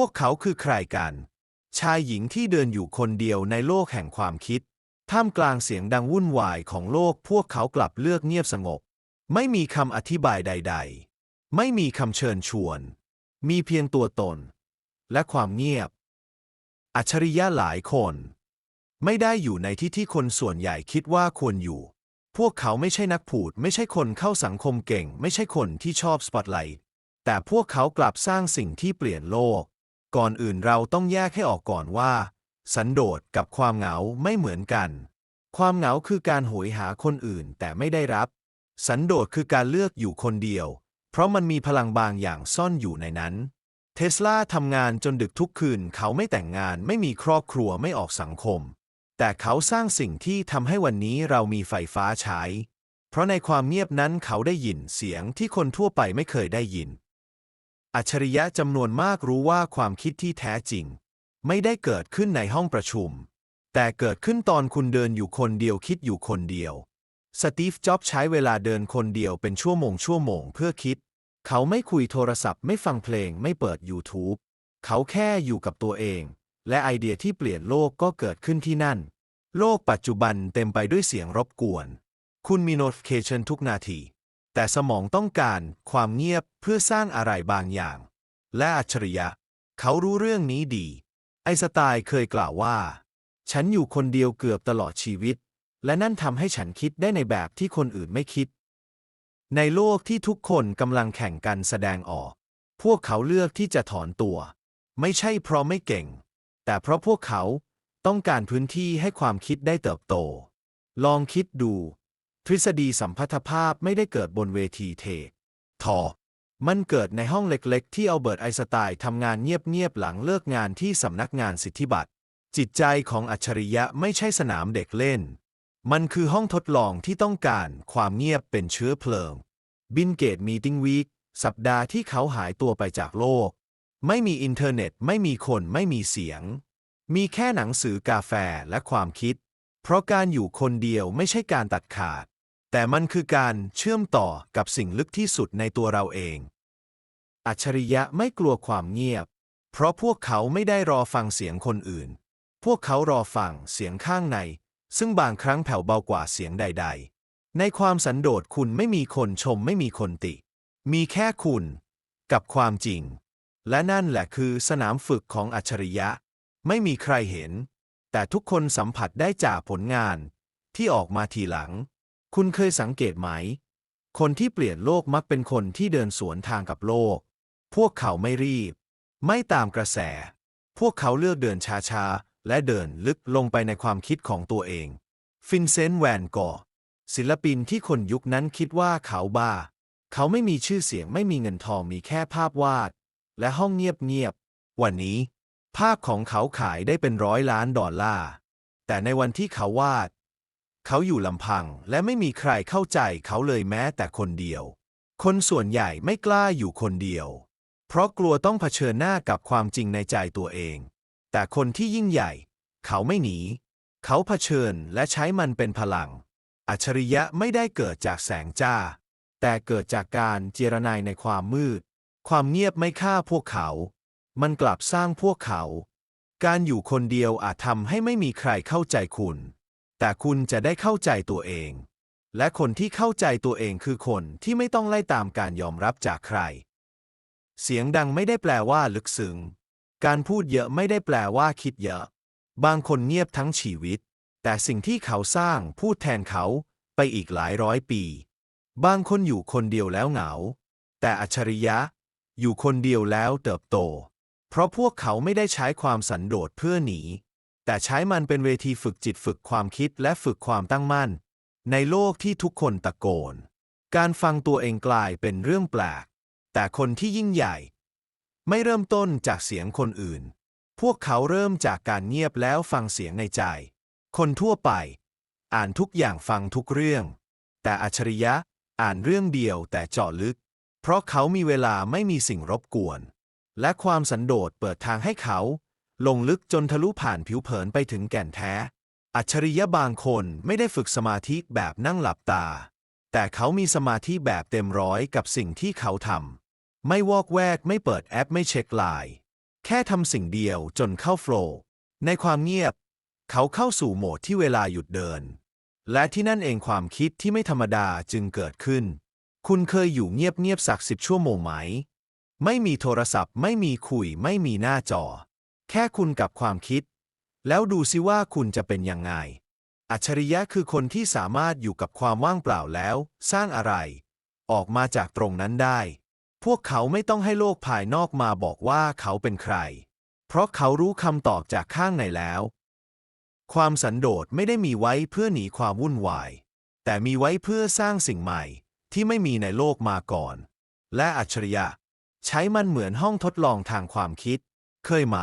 พวกเขาคือใครกัน ชายหญิงที่เดินอยู่คนเดียวในโลกแห่งความคิด ท่ามกลางเสียงดังวุ่นวายของโลก พวกเขากลับเลือกเงียบสงบ ไม่มีคำอธิบายใด ๆ ไม่มีคำเชิญชวน มีเพียงตัวตน และความเงียบ อัจฉริยะหลายคน ไม่ได้อยู่ในที่ที่คนส่วนใหญ่คิดว่าควรอยู่ พวกเขาไม่ใช่นักพูด ไม่ใช่คนเข้าสังคมเก่ง ไม่ใช่คนที่ชอบสปอตไลท์แต่พวกเขากลับสร้างสิ่งที่เปลี่ยนโลก ก่อนอื่นเราต้องแยกให้ออกก่อนว่า สันโดษกับความเหงาไม่เหมือนกัน ความเหงาคือการโหยหาคนอื่นแต่ไม่ได้รับ สันโดษคือการเลือกอยู่คนเดียว เพราะมันมีพลังบางอย่างซ่อนอยู่ในนั้น เทสลาทำงานจนดึกทุกคืนเขาไม่แต่งงานไม่มีครอบครัวไม่ออกสังคม แต่เขาสร้างสิ่งที่ทำให้วันนี้เรามีไฟฟ้าใช้ เพราะในความเงียบนั้นเขาได้ยินเสียงที่คนทั่วไปไม่เคยได้ยิน อัจฉริยะจำนวนมากรู้ว่าความคิดที่แท้จริง ไม่ได้เกิดขึ้นในห้องประชุม แต่เกิดขึ้นตอนคุณเดินอยู่คนเดียวคิดอยู่คนเดียว สตีฟ จ็อบใช้เวลาเดินคนเดียวเป็นชั่วโมงชั่วโมงเพื่อคิด เขาไม่คุยโทรศัพท์ไม่ฟังเพลงไม่เปิด YouTube เขาแค่อยู่กับตัวเอง และไอเดียที่เปลี่ยนโลกก็เกิดขึ้นที่นั่น โลกปัจจุบันเต็มไปด้วยเสียงรบกวน คุณมี notification ทุกนาที แต่สมองต้องการความเงียบเพื่อสร้างอะไรบางอย่าง และอัจฉริยะ เขารู้เรื่องนี้ดี ไอสไตน์เคยกล่าวว่า ฉันอยู่คนเดียวเกือบตลอดชีวิต และนั่นทำให้ฉันคิดได้ในแบบที่คนอื่นไม่คิด ในโลกที่ทุกคนกำลังแข่งกันแสดงออก พวกเขาเลือกที่จะถอนตัว ไม่ใช่เพราะไม่เก่ง แต่เพราะพวกเขาต้องการพื้นที่ให้ความคิดได้เติบโต ลองคิดดู ทฤษฎีสัมพัทธภาพไม่ได้เกิดบนเวทีเททอมันเกิดในห้องเล็กๆ ที่เอัลเบิร์ตไอน์สไตน์ทำงานเงียบๆ หลังเลิกงานที่สำนักงานสิทธิบัตร จิตใจของอัจฉริยะไม่ใช่สนามเด็กเล่น มันคือห้องทดลองที่ต้องการความเงียบเป็นเชื้อเพลิง บินเกตมีติ้งวีคสัปดาห์ที่เขาหายตัวไปจากโลก ไม่มีอินเทอร์เน็ต ไม่มีคน ไม่มีเสียง มีแค่หนังสือกาแฟและความคิด เพราะการอยู่คนเดียวไม่ใช่การตัดขาด แต่มันคือการเชื่อมต่อกับสิ่งลึกที่สุดในตัวเราเอง อัจฉริยะไม่กลัวความเงียบ เพราะพวกเขาไม่ได้รอฟังเสียงคนอื่น พวกเขารอฟังเสียงข้างใน ซึ่งบางครั้งแผ่วเบากว่าเสียงใด ๆ ในความสันโดษคุณไม่มีคนชมไม่มีคนติ มีแค่คุณ กับความจริง และนั่นแหละคือสนามฝึกของอัจฉริยะ ไม่มีใครเห็น แต่ทุกคนสัมผัสได้จากผลงานที่ออกมาทีหลัง คุณเคยสังเกตไหม คนที่เปลี่ยนโลกมักเป็นคนที่เดินสวนทางกับโลก พวกเขาไม่รีบ ไม่ตามกระแส พวกเขาเลือกเดินช้าๆ และเดินลึกลงไปในความคิดของตัวเอง ฟินเซนต์แวนกอร์ศิลปินที่คนยุคนั้นคิดว่าเขาบ้า เขาไม่มีชื่อเสียงไม่มีเงินทองมีแค่ภาพวาด และห้องเงียบๆ วันนี้ ภาพของเขาขายได้เป็นร้อยล้านดอลลาร์ แต่ในวันที่เขาวาด เขาอยู่ลำพังและไม่มีใครเข้าใจเขาเลยแม้แต่คนเดียว คนส่วนใหญ่ไม่กล้าอยู่คนเดียว เพราะกลัวต้องเผชิญหน้ากับความจริงในใจตัวเอง แต่คนที่ยิ่งใหญ่ เขาไม่หนี เขาเผชิญและใช้มันเป็นพลัง อัจฉริยะไม่ได้เกิดจากแสงจ้า แต่เกิดจากการเจรนายในความมืด ความเงียบไม่ฆ่าพวกเขา มันกลับสร้างพวกเขา การอยู่คนเดียวอาจทำให้ไม่มีใครเข้าใจคุณ แต่คุณจะได้เข้าใจตัวเอง และคนที่เข้าใจตัวเองคือคนที่ไม่ต้องไล่ตามการยอมรับจากใคร เสียงดังไม่ได้แปลว่าลึกซึ้ง การพูดเยอะไม่ได้แปลว่าคิดเยอะ บางคนเงียบทั้งชีวิต แต่สิ่งที่เขาสร้างพูดแทนเขาไปอีกหลายร้อยปี บางคนอยู่คนเดียวแล้วเหงา แต่อัจฉริยะ อยู่คนเดียวแล้วเติบโต เพราะพวกเขาไม่ได้ใช้ความสันโดษเพื่อหนี แต่ใช้มันเป็นเวทีฝึกจิตฝึกความคิดและฝึกความตั้งมั่น ในโลกที่ทุกคนตะโกน การฟังตัวเองกลายเป็นเรื่องแปลก แต่คนที่ยิ่งใหญ่ ไม่เริ่มต้นจากเสียงคนอื่น พวกเขาเริ่มจากการเงียบแล้วฟังเสียงในใจ คนทั่วไป อ่านทุกอย่างฟังทุกเรื่อง แต่อัจฉริยะอ่านเรื่องเดียวแต่เจาะลึก เพราะเขามีเวลาไม่มีสิ่งรบกวน และความสันโดษเปิดทางให้เขา ลงลึกจนทะลุผ่านผิวเผินไปถึงแก่นแท้ อัจฉริยะบางคนไม่ได้ฝึกสมาธิแบบนั่งหลับตา แต่เขามีสมาธิแบบเต็มร้อยกับสิ่งที่เขาทำ ไม่วอกแวกไม่เปิดแอปไม่เช็คไลน์ แค่ทำสิ่งเดียวจนเข้าโฟล์ในความเงียบ เขาเข้าสู่โหมดที่เวลาหยุดเดิน และที่นั่นเองความคิดที่ไม่ธรรมดาจึงเกิดขึ้น คุณเคยอยู่เงียบๆสักสิบชั่วโมงไหม ไม่มีโทรศัพท์ ไม่มีคุย ไม่มีหน้าจอ แค่คุณกับความคิด แล้วดูสิว่าคุณจะเป็นยังไง อัจฉริยะคือคนที่สามารถอยู่กับความว่างเปล่าแล้ว สร้างอะไร ออกมาจากตรงนั้นได้ พวกเขาไม่ต้องให้โลกภายนอกมาบอกว่าเขาเป็นใคร เพราะเขารู้คำตอบจากข้างในแล้ว ความสันโดษไม่ได้มีไว้เพื่อหนีความวุ่นวาย แต่มีไว้เพื่อสร้างสิ่งใหม่ ที่ไม่มีในโลกมาก่อน และอัจฉริยะ ใช้มันเหมือนห้องทดลองทางความคิด เคยไหม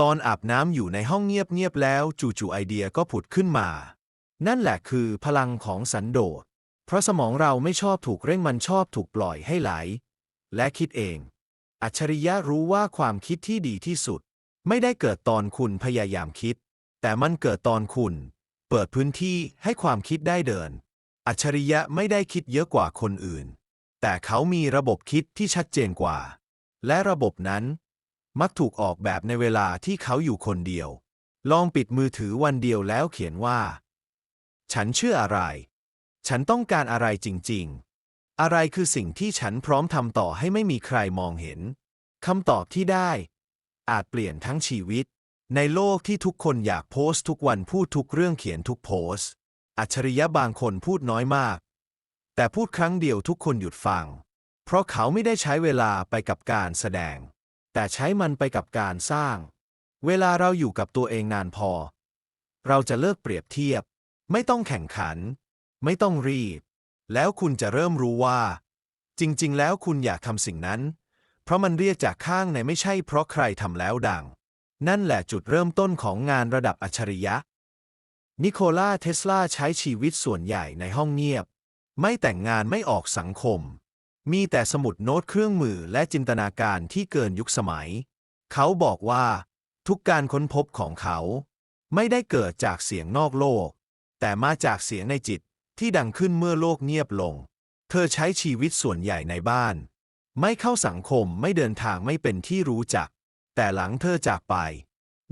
ตอนอาบน้ำอยู่ในห้องเงียบๆแล้ว จู่ๆไอเดียก็ผุดขึ้นมา นั่นแหละคือพลังของสันโดษ เพราะสมองเราไม่ชอบถูกเร่งมันชอบถูกปล่อยให้ไหล และคิดเอง อัจฉริยะรู้ว่าความคิดที่ดีที่สุด ไม่ได้เกิดตอนคุณพยายามคิด แต่มันเกิดตอนคุณ เปิดพื้นที่ให้ความคิดได้เดิน อัจฉริยะไม่ได้คิดเยอะกว่าคนอื่น แต่เขามีระบบคิดที่ชัดเจนกว่า และระบบนั้น มักถูกออกแบบในเวลาที่เขาอยู่คนเดียว ลองปิดมือถือวันเดียวแล้วเขียนว่า ฉันเชื่ออะไร ฉันต้องการอะไรจริง ๆ อะไรคือสิ่งที่ฉันพร้อมทำต่อให้ไม่มีใครมองเห็นคำตอบที่ได้ อาจเปลี่ยนทั้งชีวิต ในโลกที่ทุกคนอยากโพสต์ทุกวันพูดทุกเรื่องเขียนทุกโพสต์ อัจฉริยะบางคนพูดน้อยมาก แต่พูดครั้งเดียวทุกคนหยุดฟัง เพราะเขาไม่ได้ใช้เวลาไปกับการแสดง แต่ใช้มันไปกับการสร้าง เวลาเราอยู่กับตัวเองนานพอ เราจะเลิกเปรียบเทียบ ไม่ต้องแข่งขัน ไม่ต้องรีบ แล้วคุณจะเริ่มรู้ว่า จริง ๆ แล้วคุณอยากทำสิ่งนั้น เพราะมันเรียกจากข้างในไม่ใช่เพราะใครทำแล้วดัง นั่นแหละจุดเริ่มต้นของงานระดับอัจฉริยะ นิโคลาเทสลาใช้ชีวิตส่วนใหญ่ในห้องเงียบ ไม่แต่งงานไม่ออกสังคม มีแต่สมุดโน้ตเครื่องมือและจินตนาการที่เกินยุคสมัย เขาบอกว่า ทุกการค้นพบของเขา ไม่ได้เกิดจากเสียงนอกโลก แต่มาจากเสียงในจิตที่ดังขึ้นเมื่อโลกเงียบลง เธอใช้ชีวิตส่วนใหญ่ในบ้าน ไม่เข้าสังคมไม่เดินทางไม่เป็นที่รู้จัก แต่หลังเธอจากไป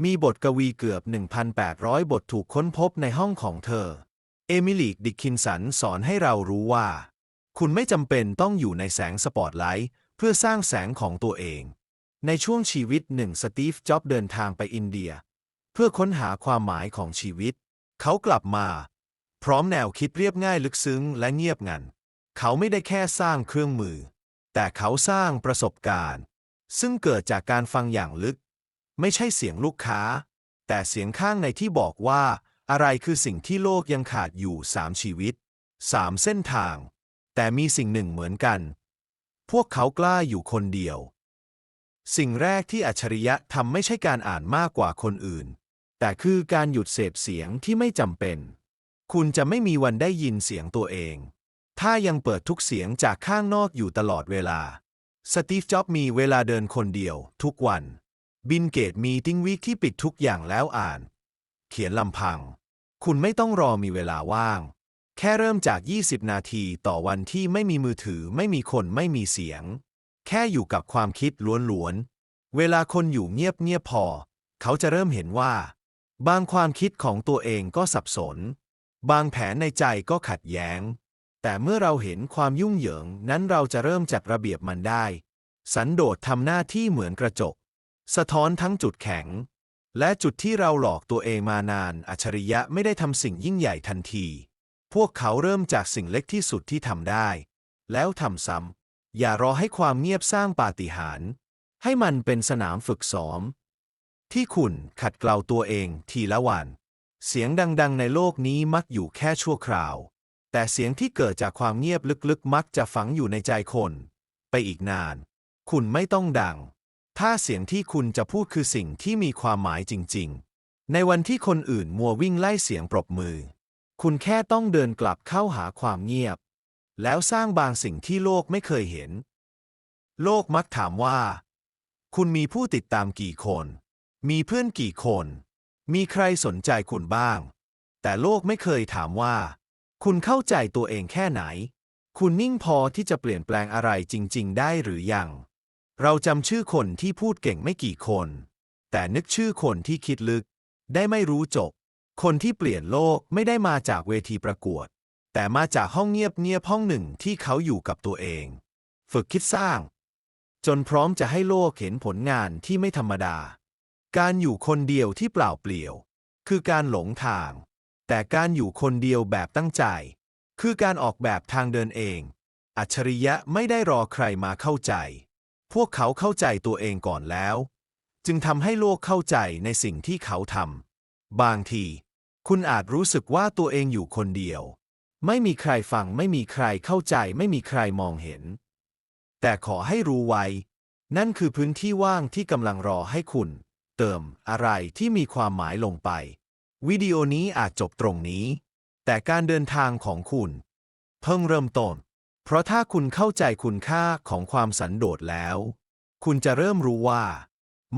มีบทกวีเกือบ 1,800 บทถูกค้นพบในห้องของเธอ เอมิลีดิคินสันสอนให้เรารู้ว่า คุณไม่จำเป็นต้องอยู่ในแสงสปอตไลท์เพื่อสร้างแสงของตัวเอง ในช่วงชีวิตหนึ่งสตีฟ จ็อบเดินทางไปอินเดีย เพื่อค้นหาความหมายของชีวิต เขากลับมา พร้อมแนวคิดเรียบง่ายลึกซึ้งและเงียบงัน เขาไม่ได้แค่สร้างเครื่องมือ แต่เขาสร้างประสบการณ์ ซึ่งเกิดจากการฟังอย่างลึก ไม่ใช่เสียงลูกค้า แต่เสียงข้างในที่บอกว่า อะไรคือสิ่งที่โลกยังขาดอยู่สามชีวิตสามเส้นทาง แต่มีสิ่งหนึ่งเหมือนกัน พวกเขากล้าอยู่คนเดียว สิ่งแรกที่อัจฉริยะทำไม่ใช่การอ่านมากกว่าคนอื่น แต่คือการหยุดเสพเสียงที่ไม่จำเป็น คุณจะไม่มีวันได้ยินเสียงตัวเอง ถ้ายังเปิดทุกเสียงจากข้างนอกอยู่ตลอดเวลา สตีฟ จ็อบส์มีเวลาเดินคนเดียว ทุกวัน บินเกตมีติ้งวิกที่ปิดทุกอย่างแล้วอ่าน เขียนลำพัง คุณไม่ต้องรอมีเวลาว่าง แค่เริ่มจาก 20 นาทีต่อวันที่ไม่มีมือถือไม่มีคนไม่มีเสียง แค่อยู่กับความคิดล้วนๆ เวลาคนอยู่เงียบๆพอ เขาจะเริ่มเห็นว่า บางความคิดของตัวเองก็สับสน บางแผนในใจก็ขัดแย้ง แต่เมื่อเราเห็นความยุ่งเหยิงนั้นเราจะเริ่มจัดระเบียบมันได้ สันโดษทำหน้าที่เหมือนกระจก สะท้อนทั้งจุดแข็ง และจุดที่เราหลอกตัวเองมานานอัจฉริยะไม่ได้ทำสิ่งยิ่งใหญ่ทันที พวกเขาเริ่มจากสิ่งเล็กที่สุดที่ทำได้ แล้วทำซ้ำ อย่ารอให้ความเงียบสร้างปาฏิหาริย์ ให้มันเป็นสนามฝึกซ้อม ที่คุณขัดเกลาตัวเองทีละวัน เสียงดัง ๆ ในโลกนี้มักอยู่แค่ชั่วคราว แต่เสียงที่เกิดจากความเงียบลึกๆ มักจะฝังอยู่ในใจคน ไปอีกนาน คุณไม่ต้องดัง ถ้าเสียงที่คุณจะพูดคือสิ่งที่มีความหมายจริง ๆ ในวันที่คนอื่นมัววิ่งไล่เสียงปรบมือ คุณแค่ต้องเดินกลับเข้าหาความเงียบ แล้วสร้างบางสิ่งที่โลกไม่เคยเห็น โลกมักถามว่า คุณมีผู้ติดตามกี่คน มีเพื่อนกี่คน มีใครสนใจคุณบ้าง แต่โลกไม่เคยถามว่า คุณเข้าใจตัวเองแค่ไหน คุณนิ่งพอที่จะเปลี่ยนแปลงอะไรจริง ๆ ได้หรือยัง เราจำชื่อคนที่พูดเก่งไม่กี่คน แต่นึกชื่อคนที่คิดลึก ได้ไม่รู้จบ คนที่เปลี่ยนโลกไม่ได้มาจากเวทีประกวด แต่มาจากห้องเงียบเงียบๆห้องหนึ่งที่เขาอยู่กับตัวเอง ฝึกคิดสร้าง จนพร้อมจะให้โลกเห็นผลงานที่ไม่ธรรมดา การอยู่คนเดียวที่เปล่าเปลี่ยว คือการหลงทาง แต่การอยู่คนเดียวแบบตั้งใจ คือการออกแบบทางเดินเอง อัจฉริยะไม่ได้รอใครมาเข้าใจ พวกเขาเข้าใจตัวเองก่อนแล้ว จึงทำให้โลกเข้าใจในสิ่งที่เขาทำ บางที คุณอาจรู้สึกว่าตัวเองอยู่คนเดียว ไม่มีใครฟัง ไม่มีใครเข้าใจ ไม่มีใครมองเห็น แต่ขอให้รู้ไว้ นั่นคือพื้นที่ว่างที่กำลังรอให้คุณ เติมอะไรที่มีความหมายลงไป วิดีโอนี้อาจจบตรงนี้ แต่การเดินทางของคุณ เพิ่งเริ่มต้น เพราะถ้าคุณเข้าใจคุณค่าของความสันโดษแล้ว คุณจะเริ่มรู้ว่า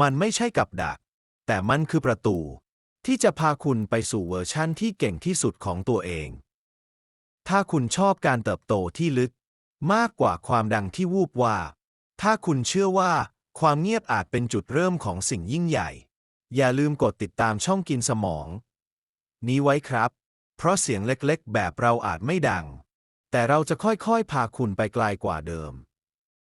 มันไม่ใช่กับดัก แต่มันคือประตู ที่จะพาคุณไปสู่เวอร์ชั่นที่เก่งที่สุดของตัวเอง ถ้าคุณชอบการเติบโตที่ลึก มากกว่าความดังที่วูบว่าถ้าคุณเชื่อว่า ความเงียบอาจเป็นจุดเริ่มของสิ่งยิ่งใหญ่ อย่าลืมกดติดตามช่องกินสมอง นี้ไว้ครับ เพราะเสียงเล็กๆ แบบเราอาจไม่ดัง แต่เราจะค่อยๆ พาคุณไปไกลกว่าเดิม